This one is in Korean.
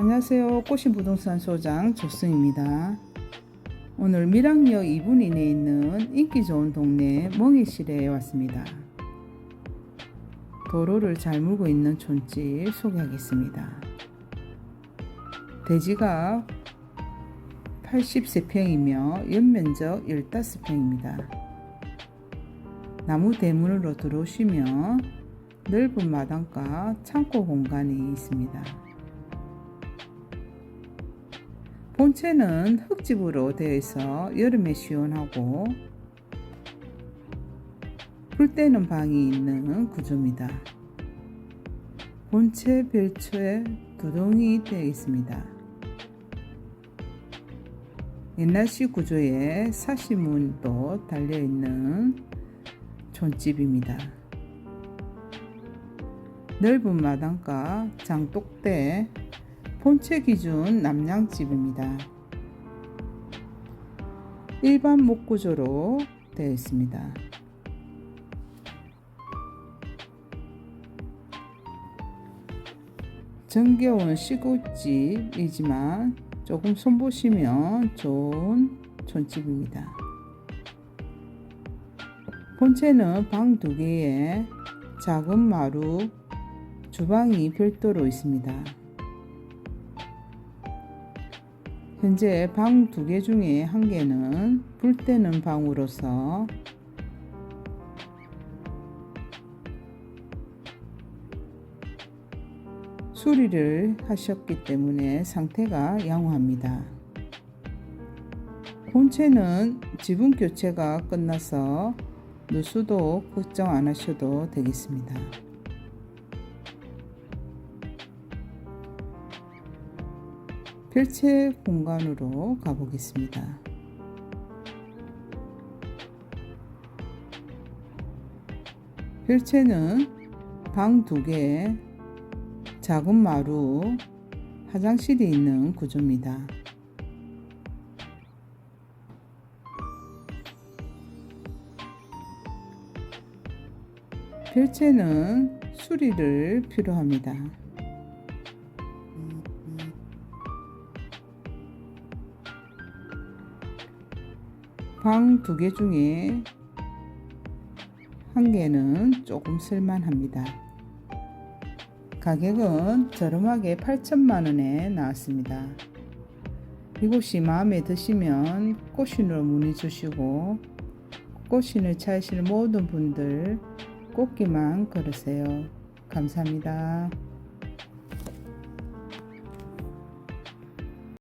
안녕하세요. 꽃신 부동산 소장 조승입니다. 오늘 밀양역 2분 이내에 있는 인기 좋은 동네 멍이실에 왔습니다. 도로를 잘 물고 있는 촌집 소개하겠습니다. 대지가 83평이며 연면적 15평입니다. 나무 대문으로 들어오시면 넓은 마당과 창고 공간이 있습니다. 본체는 흙집으로 되어 있어 여름에 시원하고 불 때는 방이 있는 구조입니다. 본체 별초에 두동이 되어 있습니다. 옛날식 구조에 사시문도 달려있는 촌집입니다. 넓은 마당과 장독대 본체 기준 남양집입니다. 일반 목구조로 되어 있습니다. 정겨운 시골집이지만 조금 손보시면 좋은 촌집입니다. 본체는 방 두 개에 작은 마루, 주방이 별도로 있습니다. 현재 방 두 개 중에 한 개는 불 때는 방으로서 수리를 하셨기 때문에 상태가 양호합니다. 본체는 지붕 교체가 끝나서 누수도 걱정 안 하셔도 되겠습니다. 별채 공간으로 가보겠습니다. 별채는 방 두 개, 작은 마루, 화장실이 있는 구조입니다. 별채는 수리를 필요합니다. 방 두 개 중에 한 개는 조금 쓸만합니다. 가격은 저렴하게 8천만 원에 나왔습니다. 이곳이 마음에 드시면 꽃신으로 문의 주시고 꽃신을 찾으실 모든 분들 꽃기만 걸으세요. 감사합니다.